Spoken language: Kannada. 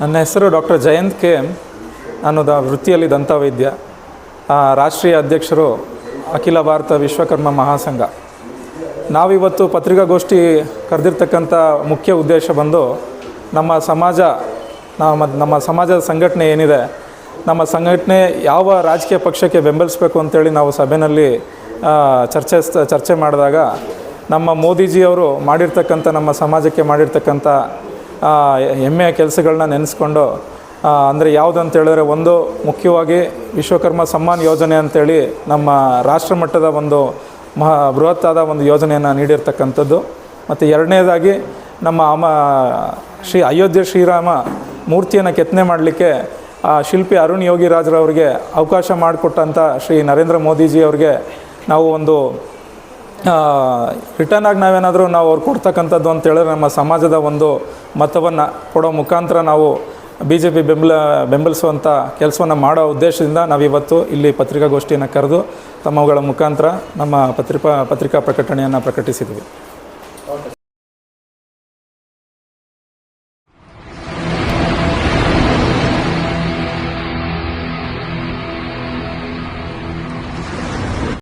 ನನ್ನ ಹೆಸರು ಡಾಕ್ಟರ್ ಜಯಂತ್ ಕೆ ಎಂ ನಾನು ದ ವೃತ್ತಿಯಲ್ಲಿ ದಂತವೈದ್ಯ. ರಾಷ್ಟ್ರೀಯ ಅಧ್ಯಕ್ಷರು ಅಖಿಲ ಭಾರತ ವಿಶ್ವಕರ್ಮ ಮಹಾಸಂಘ. ನಾವಿವತ್ತು ಪತ್ರಿಕಾಗೋಷ್ಠಿ ಕರೆದಿರ್ತಕ್ಕಂಥ ಮುಖ್ಯ ಉದ್ದೇಶ ಬಂದು ನಮ್ಮ ಸಮಾಜ ನಮ್ಮ ನಮ್ಮ ಸಮಾಜದ ಸಂಘಟನೆ ಏನಿದೆ, ನಮ್ಮ ಸಂಘಟನೆ ಯಾವ ರಾಜಕೀಯ ಪಕ್ಷಕ್ಕೆ ಬೆಂಬಲಿಸಬೇಕು ಅಂತೇಳಿ ನಾವು ಸಭೆಯಲ್ಲಿ ಚರ್ಚೆ ಚರ್ಚೆ ಮಾಡಿದಾಗ ನಮ್ಮ ಮೋದಿಜಿಯವರು ಮಾಡಿರ್ತಕ್ಕಂಥ, ನಮ್ಮ ಸಮಾಜಕ್ಕೆ ಮಾಡಿರ್ತಕ್ಕಂಥ ಹೆಮ್ಮೆಯ ಕೆಲಸಗಳನ್ನ ನೆನೆಸ್ಕೊಂಡು ಅಂದರೆ ಯಾವುದು ಅಂತ ಹೇಳಿದ್ರೆ ಒಂದು ಮುಖ್ಯವಾಗಿ ವಿಶ್ವಕರ್ಮ ಸಮ್ಮಾನ್ ಯೋಜನೆ ಅಂತೇಳಿ ನಮ್ಮ ರಾಷ್ಟ್ರ ಮಟ್ಟದ ಒಂದು ಮಹಾ ಬೃಹತ್ತಾದ ಒಂದು ಯೋಜನೆಯನ್ನು ನೀಡಿರ್ತಕ್ಕಂಥದ್ದು. ಮತ್ತು ಎರಡನೇದಾಗಿ ನಮ್ಮ ಅಮ, ಶ್ರೀ ಅಯೋಧ್ಯೆ ಶ್ರೀರಾಮ ಮೂರ್ತಿಯನ್ನು ಕೆತ್ತನೆ ಮಾಡಲಿಕ್ಕೆ, ಆ, ಶಿಲ್ಪಿ ಅರುಣ್ ಯೋಗಿರಾಜ್ರವ್ರಿಗೆ ಅವಕಾಶ ಮಾಡಿಕೊಟ್ಟಂಥ ಶ್ರೀ ನರೇಂದ್ರ ಮೋದಿಜಿ ಅವ್ರಿಗೆ ನಾವು ಒಂದು ರಿಟರ್ನ್ ಆಗಿ ನಾವೇನಾದರೂ ನಾವು ಅವ್ರು ಕೊಡ್ತಕ್ಕಂಥದ್ದು ಅಂತೇಳಿದ್ರೆ ನಮ್ಮ ಸಮಾಜದ ಒಂದು ಮತವನ್ನು ಕೊಡೋ ಮುಖಾಂತರ ನಾವು ಬಿ ಜೆ ಪಿ ಬೆಂಬಲ ಬೆಂಬಲಿಸುವಂಥ ಕೆಲಸವನ್ನು ಮಾಡೋ ಉದ್ದೇಶದಿಂದ ನಾವಿವತ್ತು ಇಲ್ಲಿ ಪತ್ರಿಕಾಗೋಷ್ಠಿಯನ್ನು ಕರೆದು ತಮ್ಮಗಳ ಮುಖಾಂತರ ನಮ್ಮ ಪತ್ರಿಕಾ ಪತ್ರಿಕಾ ಪ್ರಕಟಣೆಯನ್ನು ಪ್ರಕಟಿಸಿದ್ವಿ.